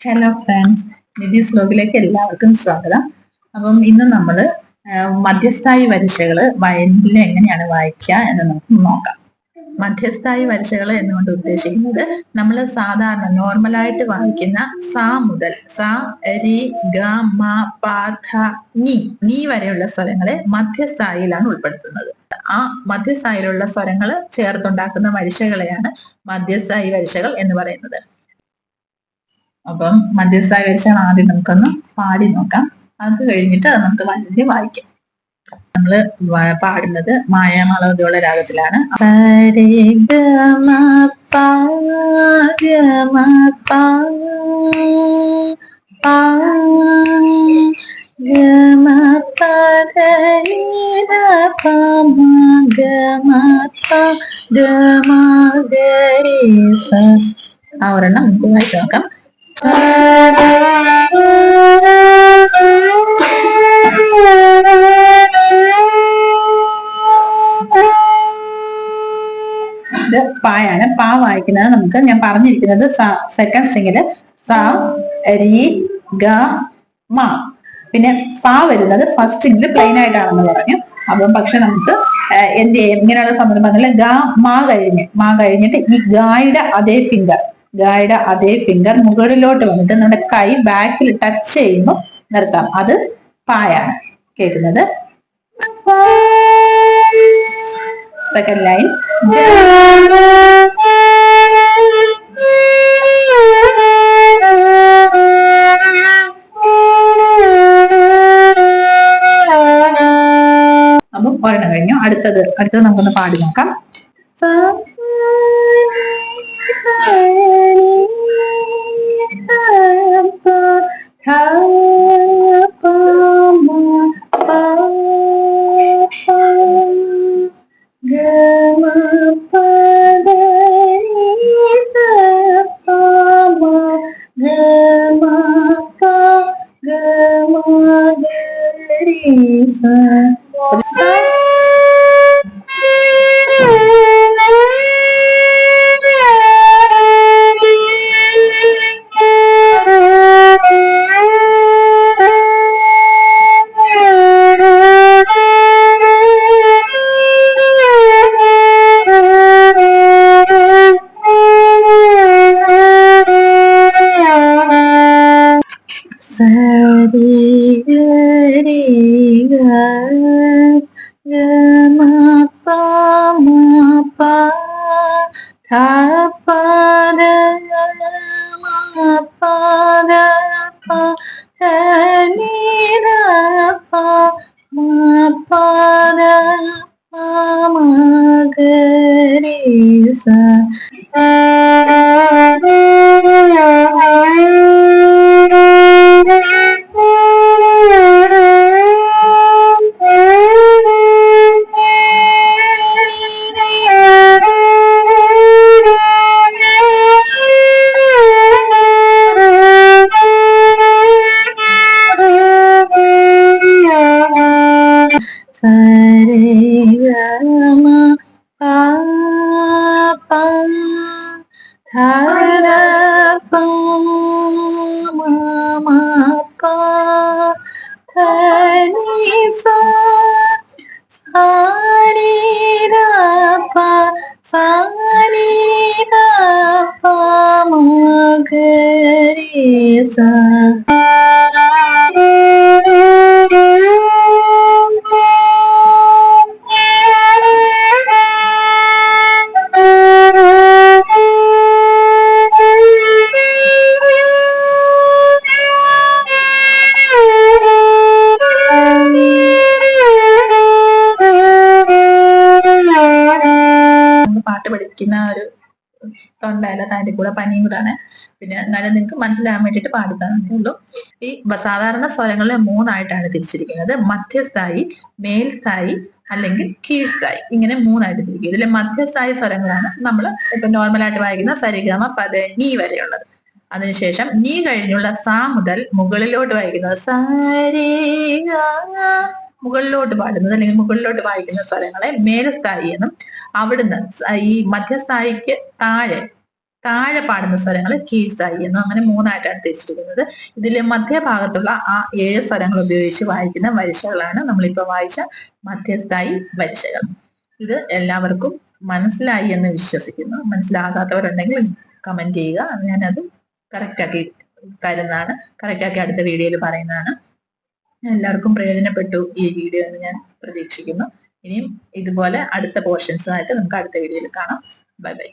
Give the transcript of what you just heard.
Hello friends നിധിസ് വ്ലോഗിലേക്ക് എല്ലാവർക്കും സ്വാഗതം. അപ്പം ഇന്ന് നമ്മൾ മധ്യസ്ഥായി വരിശകൾ വയലിൽ എങ്ങനെയാണ് വായിക്കുക എന്ന് നമുക്ക് നോക്കാം. മധ്യസ്ഥായി വരിശകൾ എന്നുകൊണ്ട് ഉദ്ദേശിക്കുന്നത് നമ്മൾ സാധാരണ നോർമലായിട്ട് വായിക്കുന്ന സ മുതൽ സ രി ഗ മ പ ധ നീ നീ വരെയുള്ള സ്വരങ്ങളെ മധ്യസ്ഥായിലാണ് ഉൾപ്പെടുത്തുന്നത്. ആ മധ്യസ്ഥായിലുള്ള സ്വരങ്ങൾ ചേർത്തുണ്ടാക്കുന്ന വരിശകളെയാണ് മധ്യസ്ഥായി വരിശകൾ എന്ന് പറയുന്നത്. അപ്പം മധ്യസ്ഥായ വരിശകൾ ആദ്യം നമുക്കൊന്ന് പാടി നോക്കാം. അത് കഴിഞ്ഞിട്ട് അത് നമുക്ക് വണ്ടി വായിക്കാം. നമ്മൾ പാടുന്നത് മായാമാളവതിയുള്ള രാഗത്തിലാണ്. ആ ഒരെണ്ണം നമുക്ക് വായിച്ചു നോക്കാം. ഇത് പായാണ്. പാ വായിക്കുന്നത് നമുക്ക് ഞാൻ പറഞ്ഞിരിക്കുന്നത് സെക്കൻഡ് സ്ട്രിങ്ങിൽ സ രി ഗ മ. പിന്നെ പാ വരുന്നത് ഫസ്റ്റ് സ്ട്രിങ്ങിൽ പ്ലെയിൻ ആയിട്ടാണെന്ന് പറഞ്ഞു. അപ്പം പക്ഷെ നമുക്ക് എന്ത് ചെയ്യും ഇങ്ങനെയുള്ള സന്ദർഭങ്ങളിൽ ഗ മാ കഴിഞ്ഞ് മാ കഴിഞ്ഞിട്ട് ഈ ഗായുടെ അതേ ഫിംഗർ ഗായുടെ അതേ ഫിംഗർ മുകളിലോട്ട് വന്നിട്ട് നമ്മുടെ കൈ ബാക്കിൽ ടച്ച് ചെയ്യുമ്പോൾ നിർത്താം. അത് പായാണ്. കേൾക്കുന്നത്? സെക്കൻഡ് ലൈൻ അപ്പം ഒരെണ്ണം കഴിഞ്ഞു. അടുത്തത് അടുത്തത് നമുക്കൊന്ന് പാടി നോക്കാം. re ga ga ma pa ma pa tha pa da ma pa da pa ha ni da pa ma pa da pa ma ga re sa 밤 달아 밤 아빠 달미사 사리라바 사리라바 먹으리사 തൊണ്ടയില അതിന്റെ കൂടെ പനിയും കൂടാണ്. പിന്നെ എന്നാലും നിങ്ങൾക്ക് മനസ്സിലാകാൻ വേണ്ടിയിട്ട് പാടിത്തന്നേ ഉള്ളൂ. ഈ സാധാരണ സ്വരങ്ങളെ മൂന്നായിട്ടാണ് തിരിച്ചിരിക്കുന്നത്. മധ്യസ്ഥായി മേൽസ്ഥായി അല്ലെങ്കിൽ കീഴ്സ്ഥായി. ഇങ്ങനെ മൂന്നായിട്ട് തിരിക്കും ഇതിലെ മധ്യസ്ഥായി സ്വരങ്ങളാണ് നമ്മൾ ഇപ്പൊ നോർമലായിട്ട് വായിക്കുന്ന സരിഗമ പദ നീ വരെയുള്ളത്. അതിനുശേഷം നീ കഴിഞ്ഞുള്ള സ മുതൽ മുകളിലോട്ട് വായിക്കുന്നത് സരിഗ മുകളിലോട്ട് പാടുന്നത് അല്ലെങ്കിൽ മുകളിലോട്ട് വായിക്കുന്ന സ്വരങ്ങളെ മേലസ്ഥായി എന്നും അവിടുന്ന് ഈ മധ്യസ്ഥായിക്ക് താഴെ താഴെ പാടുന്ന സ്വരങ്ങൾ കീഴ്സായി എന്നും അങ്ങനെ മൂന്നായിട്ടാണ് തിരിച്ചിരിക്കുന്നത്. ഇതിലെ മധ്യഭാഗത്തുള്ള ആ ഏഴ് സ്വരങ്ങൾ ഉപയോഗിച്ച് വായിക്കുന്ന വരിശകളാണ് നമ്മളിപ്പോൾ വായിച്ച മധ്യസ്ഥായി വരിശകൾ. ഇത് എല്ലാവർക്കും മനസ്സിലായി എന്ന് വിശ്വസിക്കുന്നു. മനസ്സിലാകാത്തവരുണ്ടെങ്കിൽ കമന്റ് ചെയ്യുക. ഞാനത് കറക്റ്റ് ആക്കി തരുന്നതാണ്. കറക്റ്റ് ആക്കി അടുത്ത വീഡിയോയിൽ പറയുന്നതാണ്. എല്ലാവർക്കും പ്രയോജനപ്പെട്ടു ഈ വീഡിയോ എന്ന് ഞാൻ പ്രതീക്ഷിക്കുന്നു. ഇനിയും ഇതുപോലെ അടുത്ത പോർഷൻസുമായിട്ട് നമുക്ക് അടുത്ത വീഡിയോയിൽ കാണാം. Bye bye